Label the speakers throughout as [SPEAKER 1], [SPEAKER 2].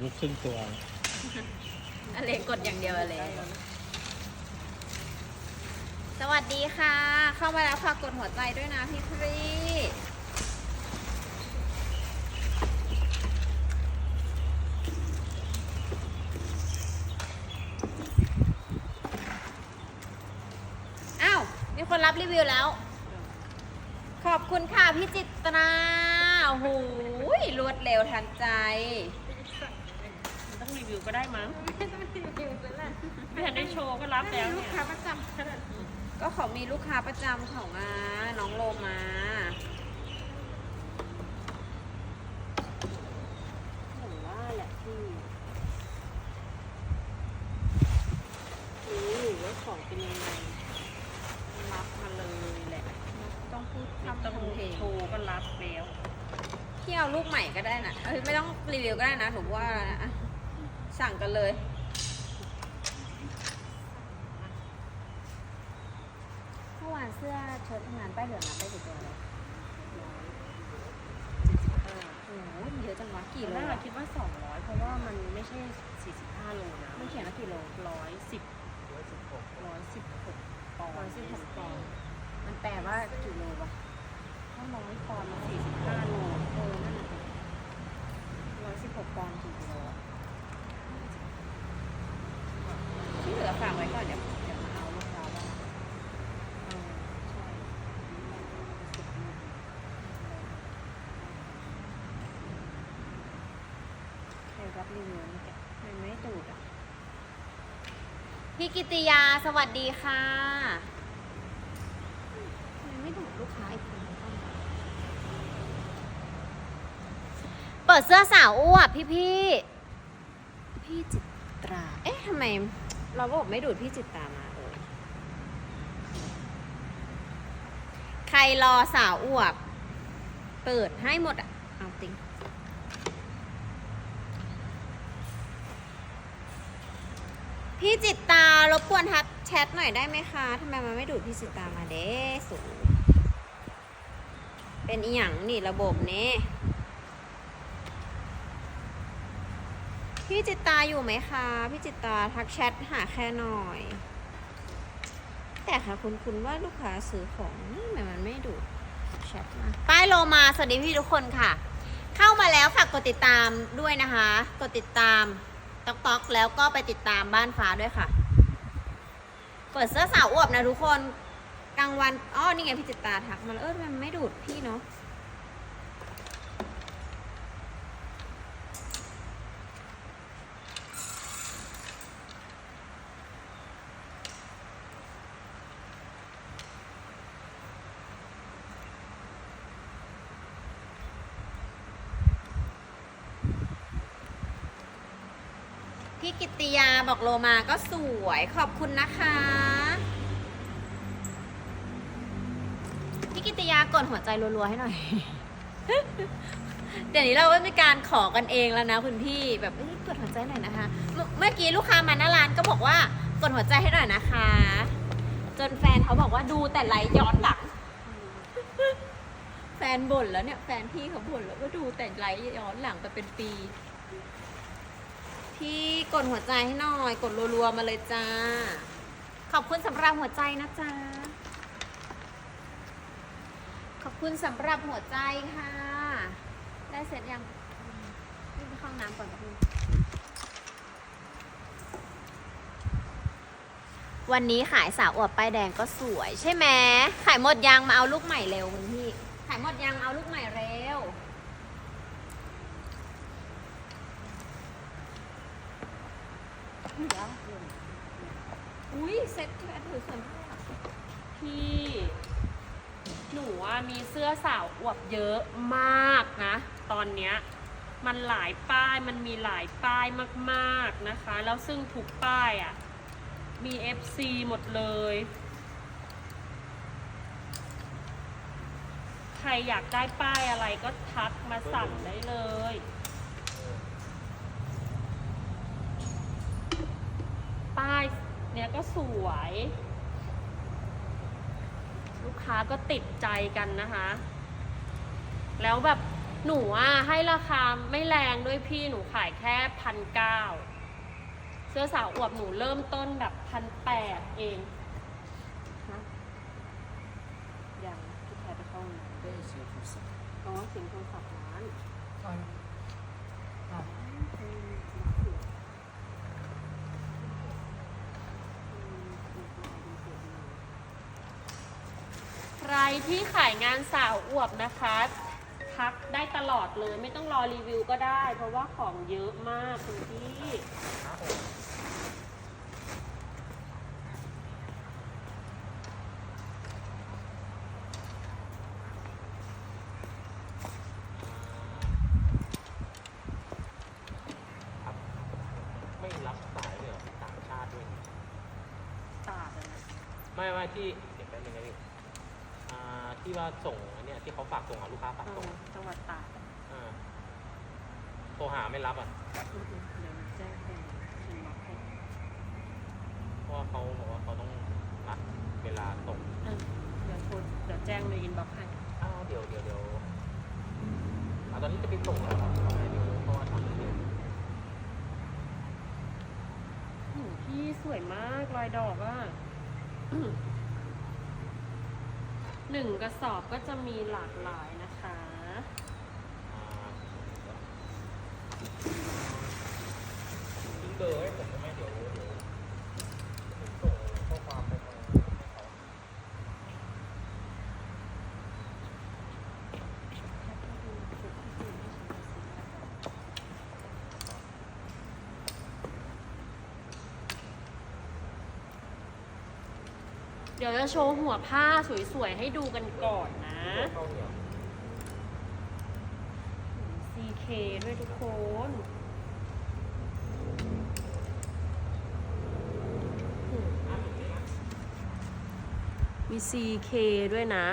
[SPEAKER 1] ลู
[SPEAKER 2] กครึ่งตัว
[SPEAKER 1] อเลกดอย่างเดียวเลยสวัสดีค่ะ เข้ามาแล้วฝากกดหัวใจด้วยนะพี่พรีอ้าว มีคนรับรีวิวแล้ว ขอบคุณค่ะพี่จิตราโอ้โหรวดเร็วทันใจ
[SPEAKER 3] วิวก็ได้มั้ง
[SPEAKER 1] ไม่ต้องรีวิวแล้วแหละ
[SPEAKER 3] ไม่ทันได้โชว์ก็รับแล้ว
[SPEAKER 1] ลู
[SPEAKER 3] เนี่
[SPEAKER 1] ก
[SPEAKER 3] ย
[SPEAKER 1] ค้าประจำขนาดนี้ก็เขามีลูกค้าประจำของมาน้องโลมาผมว่าแหละพี่
[SPEAKER 3] รู้อยู่ว่าของเป็นยังไงรับมาเลยแหละ
[SPEAKER 1] ต้องพูด
[SPEAKER 3] ไม่
[SPEAKER 1] ทำ
[SPEAKER 3] ต้อง
[SPEAKER 1] ทำเพลง
[SPEAKER 3] โชว์ก็รับแล้ว
[SPEAKER 1] พี่เอาลูกใหม่ก็ได้นะเอ้ยไม่ต้องรีวิวก็ได้นะถูกว่านะอะ สั่งกันเลย เมื่อวานเสื้อเชิ้ตทำงานป้ายเหลืองนับได้กี่ตัวเลยโอ้โหเยอะจังวะกี่
[SPEAKER 3] กี่
[SPEAKER 1] โล
[SPEAKER 3] โล
[SPEAKER 1] อะ
[SPEAKER 3] คิดว่า 200 เพราะว่ามันไม่ใช่ 45 โลนะ
[SPEAKER 1] มันเขียนว่ากี่โล
[SPEAKER 3] ร้อยสิบร้อยสิบหกปอนด์
[SPEAKER 1] ร้อยสิบหกปอนด์มันแปลว่ากี่โลวะ
[SPEAKER 3] ถ้าร้อยปอนด์มัน45 โล
[SPEAKER 1] เออนั่นแหละร้อยสิบหกปอนด์กี่กิโล อฝากไว้ก่อนเดี๋ยวเดี๋ยวมาเอาลูกค้าบ้าง
[SPEAKER 3] เออใช่
[SPEAKER 1] ใครรับรีวิวนี่แกมันไม่ดูดอะ พี่กิติยาสวัสดีค่ะมันไม่ดูดลูกค้าอีกคนนึงบ้างวะเปิดเสื้อสาวอ้วบพี่พี่ พี่จิตรา เอ๊ะทำไม เราบอกไม่ดูดพี่จิตรามาเออใครรอสาวอ้วบ เปิดให้หมดอะ เอาติงพี่จิตตารบกวนทักแชทหน่อยได้ไหมคะทำไมมันไม่ดูดพี่จิตตามาเด้สูเป็นอีหยังนี่ระบบนี้ พี่จิตตาอยู่ไหมคะ พี่จิตตาทักแชทหาแค่หน่อย แต่ค่ะคุณคุณว่าลูกค้าซื้อของนี่ทำไมมันไม่ดูดแชทมาป้ายโลมาสวัสดีพี่ทุกคนค่ะ เข้ามาแล้วฝากกดติดตามด้วยนะคะ กดติดตามต๊อกต๊อกแล้วก็ไปติดตามบ้านฟ้าด้วยค่ะ เปิดเสื้อสาวอวบนะทุกคนกลางวันอ้อนี่ไงพี่จิตตาทักมาแล้วเออมันไม่ดูดพี่เนาะ พี่กิติยาบอกโลมาก็สวยขอบคุณนะคะ พี่กิติยากดหัวใจรัวๆให้หน่อย เดี๋ยวนี้เราก็มีการขอกันเองแล้วนะคุณพี่แบบเอ้กดหัวใจหน่อยนะคะ เมื่อกี้ลูกค้ามาหน้าร้านก็บอกว่ากดหัวใจให้หน่อยนะคะ จนแฟนเขาบอกว่าดูแต่ไลฟ์ย้อนหลังแฟนบ่นแล้วเนี่ยแฟนพี่เขาบ่นแล้วว่าดูแต่ไลฟ์ย้อนหลังไปเป็นปี พี่กดหัวใจให้หน่อย กดรัวๆมาเลยจ้า ขอบคุณสำหรับหัวใจนะจ๊ะ ขอบคุณสำหรับหัวใจค่ะ ได้เสร็จยังนี่ไปเข้าห้องน้ำก่อนแป๊บนึงวันนี้ขายสาวอวบป้ายแดงก็สวยใช่ไหมขายหมดยังมาเอาลูกใหม่เร็วคุณพี่ ขายหมดยังเอาลูกใหม่เร็ว อุ้ยเซ็ตที่แอดถือสวยมาก
[SPEAKER 3] พี่ หนูว่ามีเสื้อสาวอวบเยอะมากนะ ตอนเนี้ย มันหลายป้าย มันมีหลายป้ายมากๆนะคะ แล้ว ซึ่งทุกป้ายอะ มี FC หมดเลย ใครอยากได้ป้ายอะไรก็ทักมาสั่งได้เลยป้ายเนี้ยก็สวย ลูกค้าก็ติดใจกันนะคะ แล้วแบบหนูอะให้ราคาไม่แรงด้วยพี่หนูขายแค่พันเก้า สื้อสาวอวบหนูเริ่มต้นแบบพันแปดเองนะยังพี่แพรไปเข้าห้องน้ำ
[SPEAKER 2] ได้เสียผู้สัก
[SPEAKER 3] อ๋อเสียงโทรศัพท์ร้านใครที่ขายงานสาวอวบนะคะทักได้ตลอดเลยไม่ต้องรอรีวิวก็ได้ เพราะว่าของเยอะมากคุณพี่
[SPEAKER 2] ไม่รับสายเลยเหรอต่างชาติด้วย
[SPEAKER 3] ตาดอะนะ
[SPEAKER 2] ไม่ไม่ที่เดี๋ยวแป๊บนึงนะพี่อ่าที่ว่าส่งอันเนี้ยที่เขาฝากส่งอะลูกค้าฝาก
[SPEAKER 3] เอ
[SPEAKER 2] ส่ง
[SPEAKER 3] อจังหวัดตากอะ
[SPEAKER 2] อ่าโท รหาไม่รับอะ
[SPEAKER 3] อืมๆเดี๋ยวแจ้งให้อินบ็อกซ์ให้
[SPEAKER 2] เพราะว่าเขาบอกว่าเขาต้องนัดเวลาส่ง
[SPEAKER 3] เออเดี๋ยวโทรเดี๋ยวแจ้งในอินบ็อกซ์ให้
[SPEAKER 2] อ้าวเดี๋ยวเดี๋ยวเดี๋ยวอ่าตอนนี้จะไปส่งแล้วครับทำไมเดี๋ยวเพราะว่าทำเดี๋ยว
[SPEAKER 3] โอ้โหพี่สวยมากลายดอกอะอืมหนึ่งกระสอบก็จะมีหลากหลายนะคะ
[SPEAKER 2] อ่าทิ้ง เบอร์ให้ผมได้ไหมเดี๋ยวเดี๋ยวผมส่งข้อความไปทางให้เขา
[SPEAKER 3] เดี๋ยวจะโชว์หัวผ้าสวยๆ ให้ดูกันก่อนนะ
[SPEAKER 2] เข้าเหนียว
[SPEAKER 3] CK ด้วยทุกคน มี CK ด้วยนะ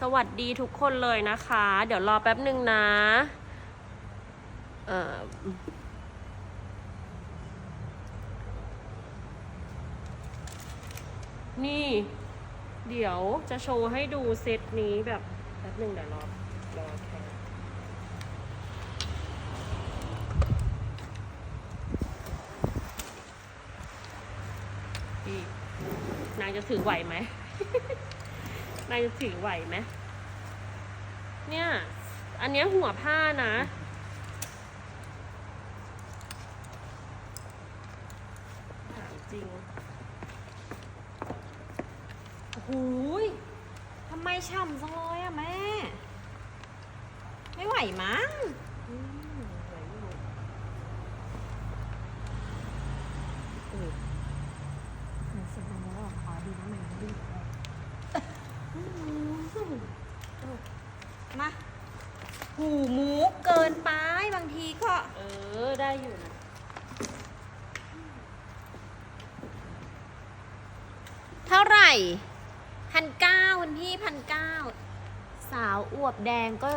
[SPEAKER 3] สวัสดีทุกคนเลยนะคะ เดี๋ยวรอแป๊บหนึ่งนะเอ่อนี่ เดี๋ยวจะโชว์ให้ดูเซตนี้แบบแป๊บหนึ่งเดี๋ยวรอรอแค่พี่นางจะถือไหวไหม นายจะถือไหวไหมเนี่ย อันนี้หัวผ้านะ ถามจริง
[SPEAKER 1] โอ้โหยทำไมฉ่ำจังเลยอะแม่ ไม่ไหวมั้ง
[SPEAKER 3] อืมไหวอยู่
[SPEAKER 1] เสียงดังแล้วขอดีนะมันดีมาหูหมูเกินไปบางทีก็
[SPEAKER 3] เออ ได้อยู่นะ
[SPEAKER 1] เท่าไหร่พันเก้าคุณพี่พันเก้าสาวอวบ แดงก็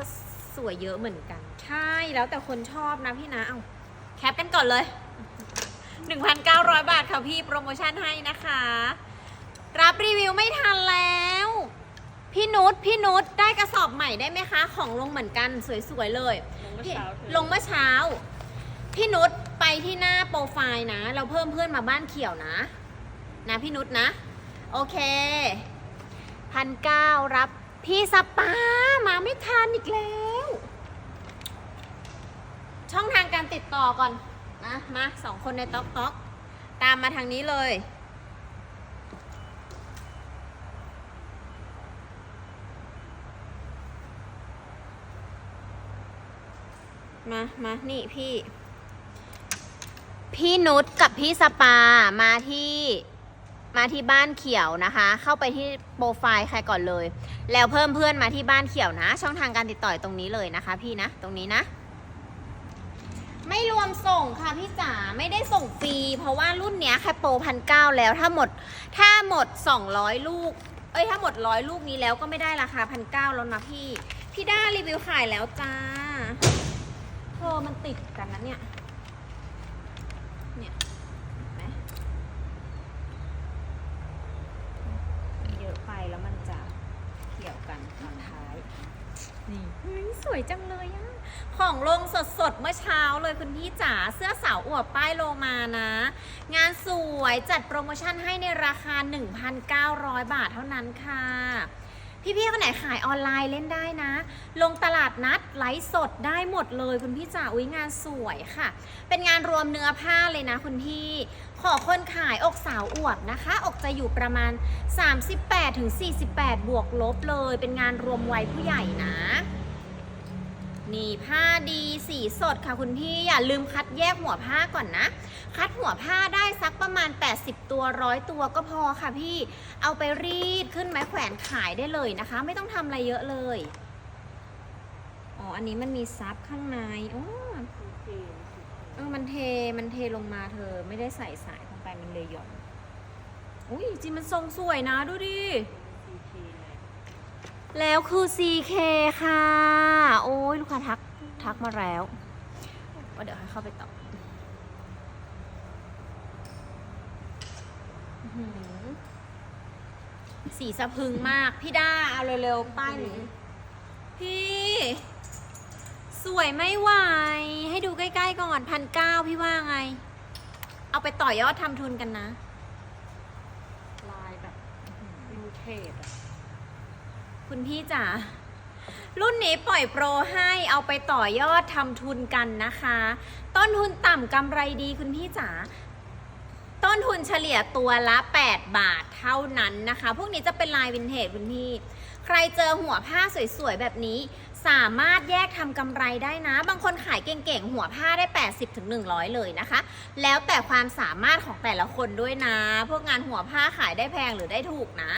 [SPEAKER 1] สวยเยอะเหมือนกัน ใช่แล้วแต่คนชอบนะพี่นะ เอาแคปกันก่อนเลย 1,900 บาทค่ะพี่โปรโมชั่นให้นะคะ รับรีวิวไม่ทันแล้ว พี่นุชพี่นุชได้กระสอบใหม่ได้ไหมคะ ของลงเหมือนกันสวยๆเลย
[SPEAKER 3] ลงเมื่อ
[SPEAKER 1] พี่
[SPEAKER 3] เช้าเธอ
[SPEAKER 1] ลงเมื่อเช้า พี่นุชไปที่หน้าโปรไฟล์นะ เราเพิ่มเพื่อนมาบ้านเขียวนะ นะพี่นุชนะ โอเคพันเก้ารับ พี่สปามาไม่ทันอีกแล้ว ช่องทางการติดต่อก่อนนะมาสองคนในต๊อกต๊อกตามมาทางนี้เลย มามานี่พี่ พี่นุชกับพี่สปามาที่ มาที่บ้านเขียวนะคะ เข้าไปที่โปรไฟล์ใครก่อนเลย แล้วเพิ่มเพื่อนมาที่บ้านเขียวนะ ช่องทางการติดต่ออยู่ตรงนี้เลยนะคะพี่นะ ตรงนี้นะ ไม่รวมส่งค่ะพี่จ๋าไม่ได้ส่งฟรีเพราะว่ารุ่นเนี้ยแค่โปรพันเก้าแล้วถ้าหมดถ้าหมด 200 ลูก เอ้ยถ้าหมดร้อยลูกนี้แล้วก็ไม่ได้ราคาพันเก้าแล้วนะพี่ พี่ด้ารีวิวขายแล้วจ้าเธอมันติดกันนะเนี่ยเนี่ยเห็นไหมมันเยอะไปแล้วมันจะ เฮ้ย สวยจังเลยอะของลงสดๆ เมื่อเช้าเลยคุณพี่จ๋าเสื้อสาวอวบป้ายโลมานะ งานสวยจัดโปรโมชั่นให้ในราคา 1,900 บาทเท่านั้นค่ะพี่ๆคนไหนขายออนไลน์เล่นได้นะ ลงตลาดนัดไลฟ์สดได้หมดเลยคุณพี่จ๋าอุ้ยงานสวยค่ะ เป็นงานรวมเนื้อผ้าเลยนะคุณพี่ ขอคนขายอกสาวอวบนะคะ อกจะอยู่ประมาณ 38-48 บวกลบเลย เป็นงานรวมวัยผู้ใหญ่นะ นี่ผ้าดีสีสดค่ะคุณพี่อย่าลืมคัดแยกหัวผ้าก่อนนะ คัดหัวผ้าได้สักประมาณ 80 ตัวร้อยตัวก็พอค่ะพี่ เอาไปรีดขึ้นไม้แขวนขายได้เลยนะคะ ไม่ต้องทำอะไรเยอะเลยอ๋ออันนี้มันมีซับข้างในอ๋อ
[SPEAKER 3] โอเค
[SPEAKER 1] เออมันเทมันเทลงมาเธอ ไม่ได้ใส่สายลงไปมันเลยหย่อนอุ้ยจริงมันทรงสวยนะดูดิ แล้วคือ CK ค่ะ โอ้ยลูกค้าทักทักมาแล้วว่าเดี๋ยวให้เข้าไปต่ออื้อหือสีสะพรึงมาก พี่ด้าเอาเร็วๆป้ายนี้พี่ สวยไม่ไหว ให้ดูใกล้ๆก่อนพันเก้าพี่ว่าไง เอาไปต่อยอดทำทุนกันนะ
[SPEAKER 3] ลายแบบวินเทจอะ
[SPEAKER 1] คุณพี่จ๋ารุ่นนี้ปล่อยโปรให้เอาไปต่อยอดทำทุนกันนะคะ ต้นทุนต่ำกำไรดีคุณพี่จ๋าต้นทุนเฉลี่ยตัวละ 8 บาทเท่านั้นนะคะ พวกนี้จะเป็นลายวินเทจคุณพี่ ใครเจอหัวผ้าสวยๆ แบบนี้ สามารถแยกทำกำไรได้นะ บางคนขายเก่งๆ หัวผ้าได้ 80ถึง100เลยนะคะ แล้วแต่ความสามารถของแต่ละคนด้วยนะ พวกงานหัวผ้าขายได้แพงหรือได้ถูกนะ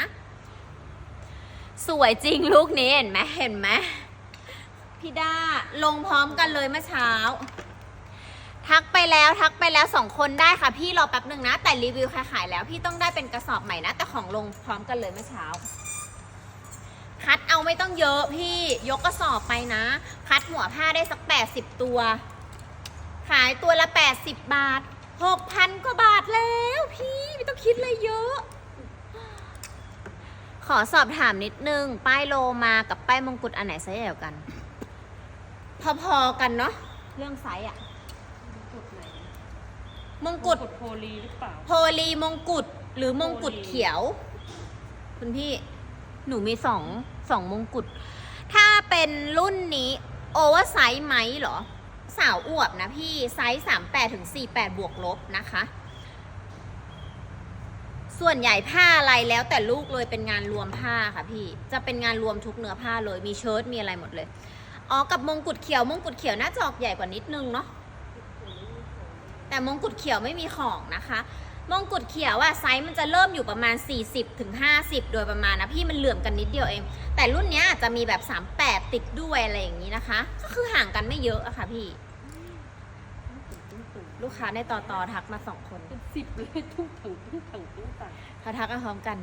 [SPEAKER 1] สวยจริงลูกนี้เห็นไหมเห็นไหมพี่ด้าลงพร้อมกันเลยเมื่อเช้า ทักไปแล้วทักไปแล้วสองคนได้ค่ะ พี่รอแป๊บหนึ่งนะ แต่รีวิวใครขายแล้ว พี่ต้องได้เป็นกระสอบใหม่นะ แต่ของลงพร้อมกันเลยเมื่อเช้า คัดเอาไม่ต้องเยอะพี่ยกกระสอบไปนะ คัดหัวผ้าได้สัก80ตัว ขายตัวละ80บบาท6,000กว่าบาทแล้ว พี่ไม่ต้องคิดเลยเยอะ อสอบถามนิดนึง ป้ายโลมากับป้ายมงกุฎอันไหนไซส์ใหญ่กว่ากัน พอๆกันเนาะเรื่องไซส์อะ
[SPEAKER 3] กดไหน
[SPEAKER 1] มงกุฎ
[SPEAKER 3] กดโพลีหรือเปล่า
[SPEAKER 1] โพลีมงกุฎหรือมงกุฎเขียว คุณพี่หนูมีสองสองมงกุฎถ้าเป็นรุ่นนี้โอเวอร์ไซส์ไหมเหรอ สาวอวบนะพี่ไซส์38ถึง48 บวกลบนะคะ ส่วนใหญ่ผ้าอะไรแล้วแต่ลูกเลยเป็นงานรวมผ้าค่ะพี่ จะเป็นงานรวมทุกเนื้อผ้าเลย มีเชิ้ตมีอะไรหมดเลย อ๋อ กับมงกุฎเขียวมงกุฎเขียวน่าจะออกใหญ่กว่านิดนึงเนาะ แต่มงกุฎเขียวไม่มีของนะคะ มงกุฎเขียวอะไซส์มันจะเริ่มอยู่ประมาณ 40ถึง50โดยประมาณนะพี่มันเหลื่อมกันนิดเดียวเอง แต่รุ่นเนี้ยอาจจะมีแบบ 38 ติดด้วยอะไรอย่างนี้นะคะ ก็คือห่างกันไม่เยอะอะค่ะพี่ ลูกค้าในต่อต่อทักมาสองคน
[SPEAKER 3] เป็นสิบเลยทุ่งถังทุ่งถังทุ่งถัง
[SPEAKER 1] เขาทักกันพร้อมกัน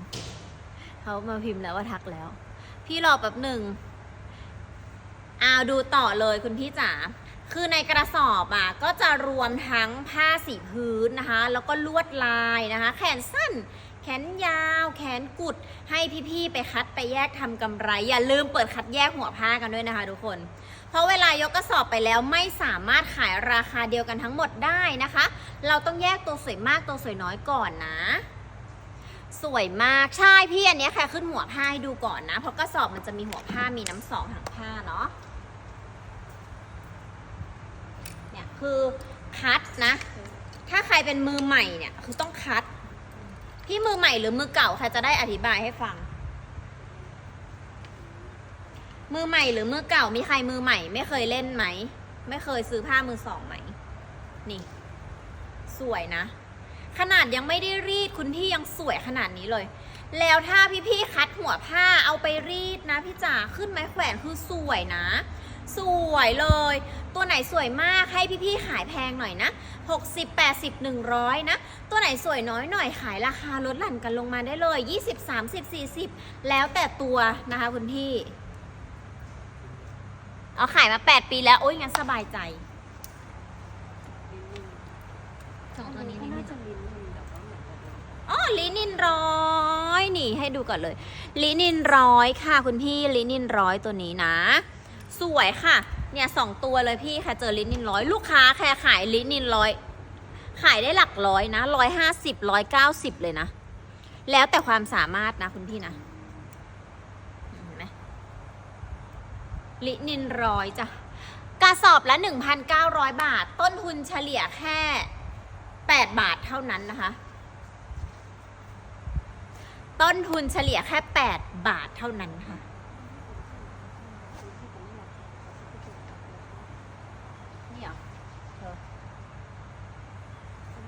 [SPEAKER 1] เขามาพิมพ์แล้วว่าทักแล้ว พี่รอแป๊บหนึ่งอ้าวดูต่อเลยคุณพี่จ๋าคือในกระสอบอะก็จะรวมทั้งผ้าสีพื้นนะคะ แล้วก็ลวดลายนะคะ แขนสั้น แขนยาว แขนกุด ให้พี่ๆไปคัดไปแยกทำกำไร อย่าลืมเปิดคัดแยกหัวผ้ากันด้วยนะคะทุกคน เพราะเวลายกกระสอบไปแล้วไม่สามารถขายราคาเดียวกันทั้งหมดได้นะคะ เราต้องแยกตัวสวยมากตัวสวยน้อยก่อนนะ สวยมากใช่พี่อันนี้แค่ขึ้นหัวผ้าให้ดูก่อนนะ เพราะกระสอบมันจะมีหัวผ้ามีน้ำสองถังผ้าเนาะเนี่ยคือคัดนะ ถ้าใครเป็นมือใหม่เนี่ยคือต้องคัด พี่มือใหม่หรือมือเก่าใครจะได้อธิบายให้ฟัง มือใหม่หรือมือเก่ามีใครมือใหม่ ไม่เคยเล่นไหม ไม่เคยซื้อผ้ามือสองไหม นี่ สวยนะ ขนาดยังไม่ได้รีดคุณพี่ยังสวยขนาดนี้เลย แล้วถ้าพี่ๆคัดหัวผ้าเอาไปรีดนะพี่จ๋าขึ้นไม้แขวนคือสวยนะ สวยเลย ตัวไหนสวยมากให้พี่ๆขายแพงหน่อยนะ60 80 100 นะ ตัวไหนสวยน้อยหน่อยขายราคาลดหลั่นกันลงมาได้เลย 20 30 40 แล้วแต่ตัวนะคะคุณพี่ เอาขายมา 8 ปีแล้ว โอ้ยงั้นสบายใจสองตัวนี้นี่
[SPEAKER 3] น่าจะลิ้นมันอ๋
[SPEAKER 1] อลินินร้อยนี่ให้ดูก่อนเลย ลินินร้อยค่ะคุณพี่ลินินร้อยตัวนี้นะสสวยค่ะ เนี่ยสองตัวเลยพี่ค่ะเจอลินินร้อยลูกค้าแค่ขายลินินร้อยขายได้หลักร้อยนะร้อยห้าสิบร้อยเก้าสิบเลยนะ แล้วแต่ความสามารถนะคุณพี่นะเห็นไหม ลินินร้อยจ้ะกระสอบละ 1,900 บาท ต้นทุนเฉลี่ยแค่ 8 บาทเท่านั้นนะคะ ต้นทุนเฉลี่ยแค่ 8 บาทเท่านั้นค่ะ นี่เหรอเธออัน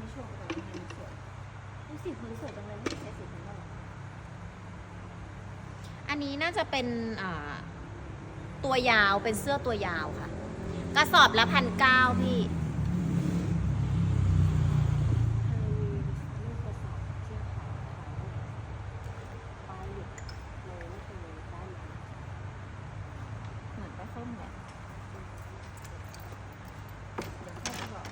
[SPEAKER 1] นี้ช่วงอะไรอันนี้สวยอันนี้สีพื้นสวยจังเลยไม่ใช้สีพื้นบ้างเหรออันนี้น่าจะ เป็นตัวยาวเป็นเสื้อตัวยาวค่ะ กระสอบละพันเก้าพี่ เหมือนปลาส้มแหละเดี๋ยวเข้าไปบอก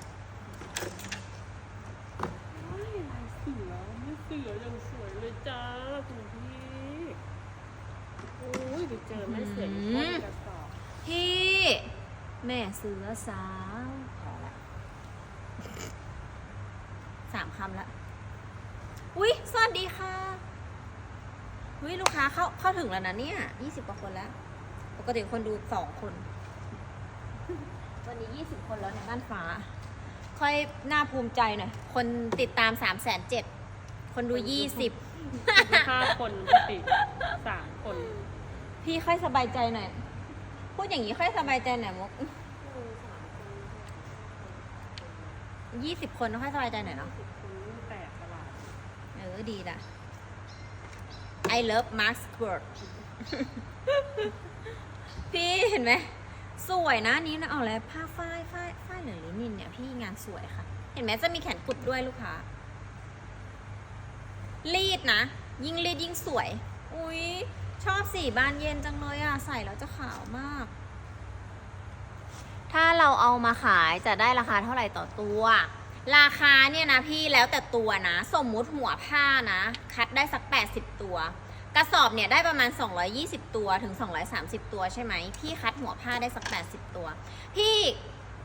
[SPEAKER 3] ว้ายลายเสือไม่เสือยังสวยเลยจ้าคุณพี่โอ้ย ไปเจอแม่เสืออยู่ต้นกระสอบ
[SPEAKER 1] พี่แม่เสือสาวพอละสามคำละ อุ๊ยสวัสดีค่ะ อุ๊ยลูกค้าเข้าเข้าถึงแล้วนะเนี่ยยี่สิบกว่าคนแล้ว ปกติคนดูสองคน วันนี้ยี่สิบคนแล้วในบ้านฟ้า ค่อยน่าภูมิใจหน่อย คนติดตามสามแสนเจ็ด คนดูยี่สิบ
[SPEAKER 3] ห้าคนปกติสามคน
[SPEAKER 1] พี่ค่อยสบายใจหน่อย พูดอย่างนี้ค่อยสบายใจหน่อยมุกยี่สิบคนค่อยสบายใจหน่อยเนาะ
[SPEAKER 3] แปลกประหลาด
[SPEAKER 1] เออดีละ I love Max Word พี่เห็นไหม สวยนะอันนี้นะเอาแล้วผ้าฝ้ายฝ้ายฝ้ายหรือลินินเนี่ยพี่งานสวยค่ะ เห็นไหมจะมีแขนกุดด้วยลูกค้ารีดนะ ยิ่งรีดยิ่งสวย อุ้ย ชอบสีบานเย็นจังเลยอะ ใส่แล้วจะขาวมาก ถ้าเราเอามาขายจะได้ราคาเท่าไหร่ต่อตัว ราคาเนี่ยนะพี่แล้วแต่ตัวนะ สมมุติหัวผ้านะ คัดได้สัก 80 ตัว กระสอบเนี่ยได้ประมาณ 220 ตัวถึง 230 ตัวใช่ไหมพี่คัดหัวผ้าได้สัก 80 ตัว พี่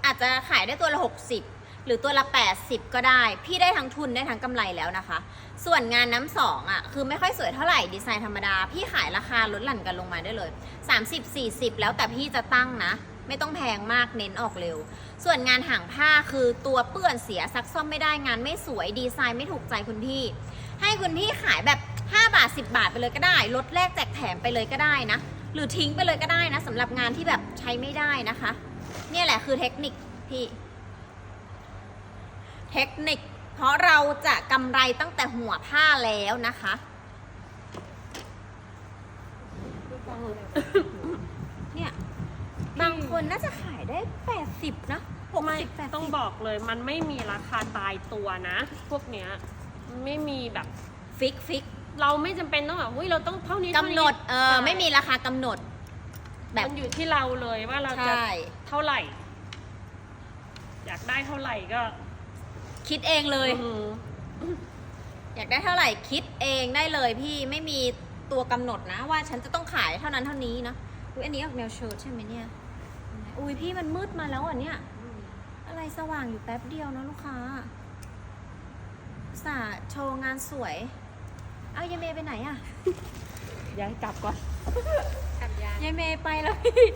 [SPEAKER 1] อาจจะขายได้ตัวละ 60 หรือตัวละ 80 ก็ได้ พี่ได้ทั้งทุนได้ทั้งกำไรแล้วนะคะ ส่วนงานน้ำสองอะคือไม่ค่อยสวยเท่าไหร่ดีไซน์ธรรมดา พี่ขายราคาลดหลั่นกันลงมาได้เลย 30 40 แล้วแต่พี่จะตั้งนะ ไม่ต้องแพงมากเน้นออกเร็ว ส่วนงานห่างผ้าคือตัวเปื้อนเสียซักซ่อมไม่ได้งานไม่สวยดีไซน์ไม่ถูกใจคุณพี่ ให้คุณพี่ขายแบบ 5 บาท 10 บาทไปเลยก็ได้ลดแลกแจกแถมไปเลยก็ได้นะ หรือทิ้งไปเลยก็ได้นะสำหรับงานที่แบบใช้ไม่ได้นะคะ เนี่ยแหละคือเทคนิคพี่ เทคนิค เพราะเราจะกำไรตั้งแต่หัวผ้าแล้วนะคะ เนี่ย บางคนน่าจะขายได้ 80 นะ60
[SPEAKER 3] ไม่
[SPEAKER 1] 80
[SPEAKER 3] ต้องบอกเลยมันไม่มีราคาตายตัวนะ พวกเนี้ยมันไม่มีแบบ
[SPEAKER 1] ฟิกฟิก
[SPEAKER 3] เราไม่จำเป็นต้องแบบอุ้ยเราต้องเท่านี้
[SPEAKER 1] กำหนด เออ ไม่มีราคากำหนด แบบ
[SPEAKER 3] มันอยู่ที่เราเลยว่าเราจะ
[SPEAKER 1] ใช่
[SPEAKER 3] เท่าไหร่ อยากได้เท่าไหร่ก็
[SPEAKER 1] คิดเองเลย
[SPEAKER 3] อืม
[SPEAKER 1] อยากได้เท่าไหร่คิดเองได้เลยพี่ไม่มีตัวกำหนดนะ ว่าฉันจะต้องขายเท่านั้นเท่านี้นะอุ้ยอันนี้ออกแนวเชิ้ตใช่ไหมเนี่ยอุ้ยพี่มันมืดมาแล้วอะเนี่ยอะไรสว่างอยู่แป๊บเดียวนะลูกค้าอุตสาห์โชว์งานสวย เอายายเมย์ไปไหนอะ
[SPEAKER 3] ย้ายกลับก่อน
[SPEAKER 1] ยายเมย์ไปแล้วพี่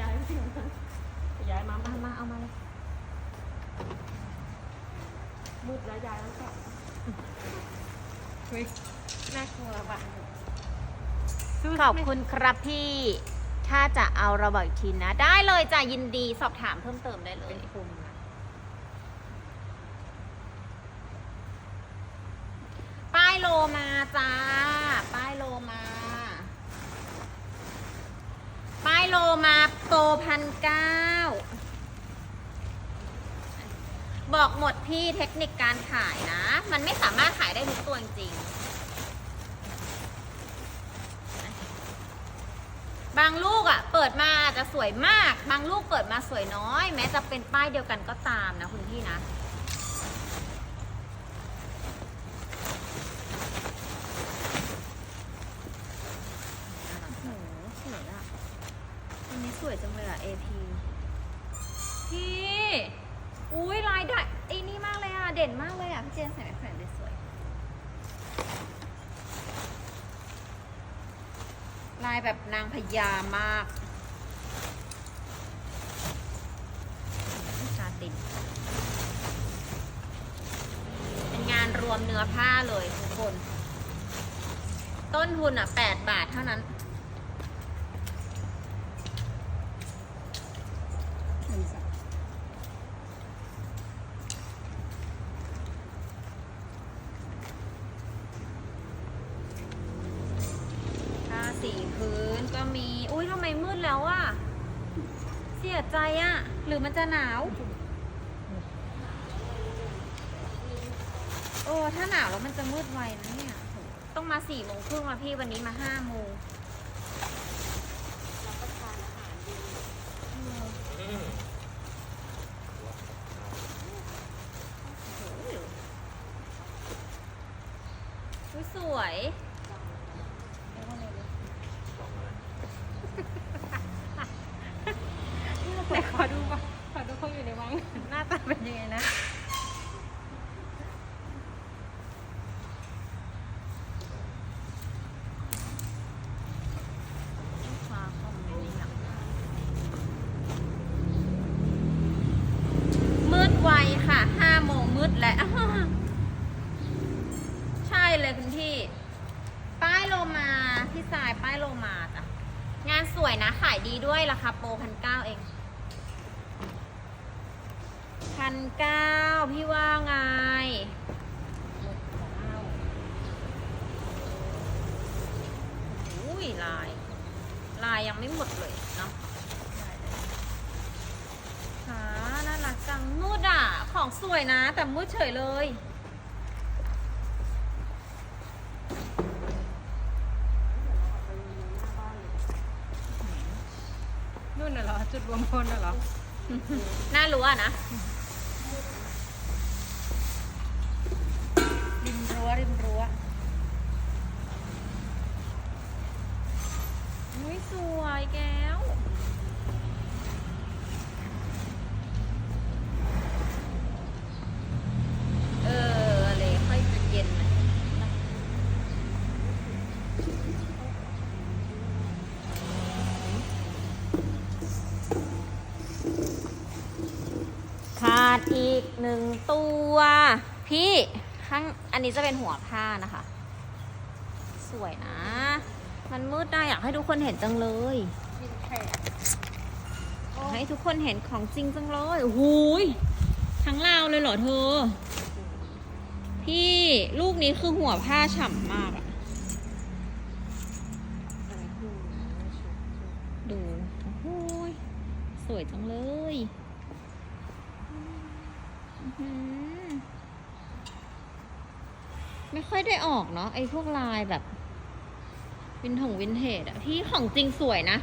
[SPEAKER 3] ย้ายไปที่ไหนย้ายมา
[SPEAKER 1] เอามาเอามาเลย
[SPEAKER 3] มืดแล้วยายแล้วกับ
[SPEAKER 1] น่ากลัวปะขอบคุณครับพี่ ถ้าจะเอาเราบอกอีกทีนะ ได้เลยจ้ะยินดีสอบถามเพิ่มเติมได้เลย
[SPEAKER 3] เป็นคุณ
[SPEAKER 1] ป้ายโลมาจ้า ป้ายโลมา ป้ายโลมาโปรพันเก้า บอกหมดพี่เทคนิคการขายนะ มันไม่สามารถขายได้ทุกตัวจริงบางลูกอะ่ะเปิดมาจจะสวยมาก บางลูกเปิดมาสวยน้อย แม้จะเป็นป้ายเดียวกันก็ตามนะคุณพี่นะ เจนใส่ไม่แขวนเลยสวย ลาย แบบนางพญามากซาตินเป็นงานรวมเนื้อผ้าเลยทุกคน ต้นทุนอะ 8 บาทเท่านั้น ก็มี อุ้ยทำไมมืดแล้วอะเสียใจอะหรือมันจะหนาว โอ้ ถ้าหนาวแล้วมันจะมืดไวนะเนี่ย ต้องมาสี่โมงครึ่งแล้วพี่วันนี้มาห้าโมง
[SPEAKER 3] รับประทานอาหารดี
[SPEAKER 1] อืม
[SPEAKER 2] อืม
[SPEAKER 1] โอ้ยอุ๊ยสวย
[SPEAKER 2] ลองอะไร
[SPEAKER 3] แต่ขอดูก่อนขอดูคนอยู่ในวัง
[SPEAKER 1] หน้าตาเป็นยังไงนะ ลูกค้าคอมเมนต์อย่างมืดไวค่ะ ห้าโมงมืดแล้ว ใช่เลยคุณพี่ ป้ายโลมา พี่สายป้ายโลมาจ้ะ งานสวยนะ ขายดีด้วยราคาโปรพันเก้าเอง พันเก้าพี่ว่าไงอุ้ยลาย ลายยังไม่หมดเลยเนาะค่ะน่ารักจังมืดอะ ของสวยนะ แต่มืด เฉยเลย
[SPEAKER 3] นู่นน่ะเหรอ จุดรวมพลน่ะเหรอ
[SPEAKER 1] น่ารู้อะนะ ริมรั้วริมรั้วอุ้ยสวยแก้ว เอออะไรค่อยเย็นหน่อยนะขาดอีกห นึ่งตัว พี่ข้างอันนี้จะเป็นหัวผ้านะคะ สวยนะ มันมืดได้อยากให้ทุกคนเห็นจังเลยให้ทุกคนเห็นของจริงจังเลยโอ้โหยทั้งลาวเลยเหรอเธอ พี่ลูกนี้คือหัวผ้าฉ่ำมากอะดู โอ้โหยสวยจังเลยอื้อหือไม่ค่ อยได้ออกเนาะไอ้พวกลายแบบ วินถงวินเทจอะพี่ของจริงสวยนะ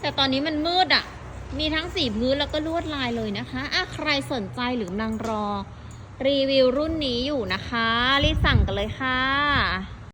[SPEAKER 1] แต่ตอนนี้มันมืดอะมีทั้งสีพื้นแล้วก็ลวดลายเลยนะคะอะใครสนใจหรือกำลังรอ รีวิวรุ่นนี้อยู่นะคะ รีบสั่งกันเลยค่ะ